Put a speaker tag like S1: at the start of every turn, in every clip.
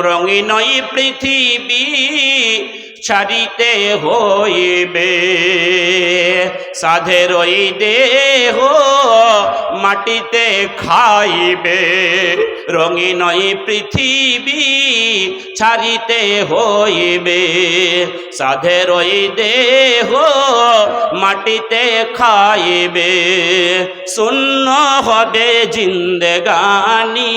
S1: রঙিনই পৃথিবী ছাড়িতে হইবে। সাধের ওই দেহ মাটিতে খাইবে। রঙিন পৃথিবী ছাড়িতে হইবে। সাধের ওই দেহ মাটিতে খাইবে। শূন্য হবে জিন্দেগানি।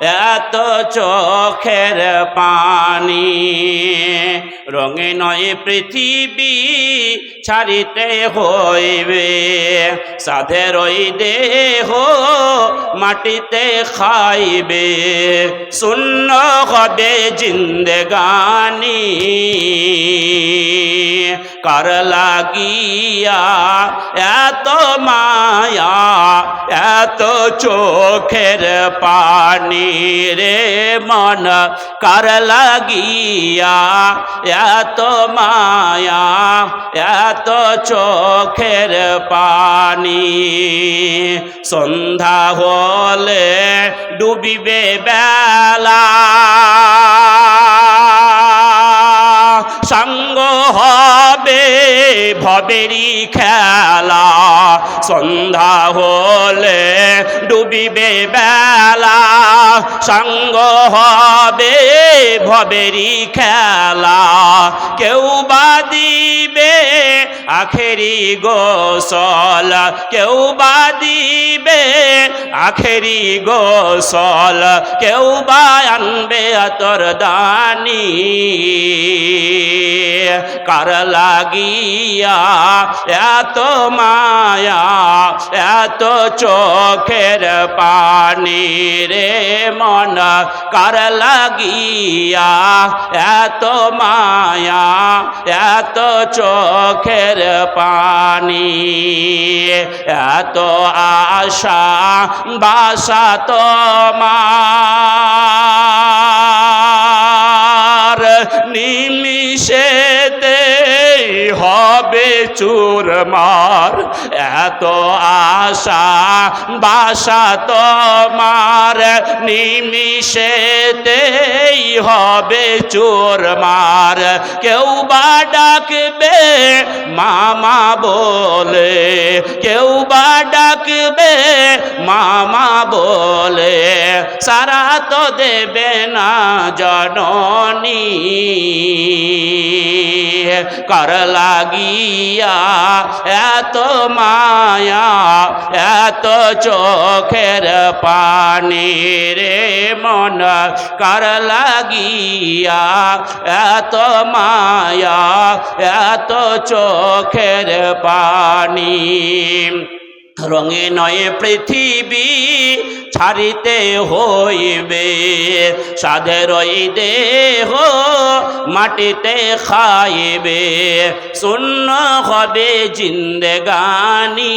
S1: এত চোখের পানি, রঙে নয় পৃথিবী, ছাড়িতে হইবে। সাধের ওই দেহ, মাটিতে খাইবে। শূন্য হবে জিন্দেগানি। কার লাগিয়া এত মায়া, এত চোখের পানি রে মন কর লাগিয়া, এত মায়া, এত চোখের পানি। সন্ধ্যা হলে ডুবিবে বেলা। সঙ্গ হবে ভবেরি খেলা। সন্ধ্যা হলে ডুবিবে বেলা। সঙ্গ হবে ভবেরি খেলা। কেউ বা দিবে আখেরি গোসল। কেউ বা দিবে আখেরি গোসল। কেউ বা আনবে আতর দানি। কার লাগিয়া এত মায়া, এত চোখের পানি রে মন। কার লাগিয়া এত মায়া, এত চোখের পানি। এত আশা বাসা তোমার। নিমিষেতে হবে চুরমার। এত আশা, বাসা তোমার। নিমিষেতেই হবে চোরমার। কেউ বা ডাকবে, মামা বলে। কেউ বা ডাকবে মামা বলে, সারা তো দেবে না জননী। কর লাগিয়া এত মায়া, এত চোখের পানি রে মন। কর লাগিয়া এত মায়া, এত চোখের পানি। রঙে নয় পৃথিবী ছাড়িতে হইবে। সাধে রই দেহ মাটিতে খাইবে। শূন্য হবে জিন্দেগানি।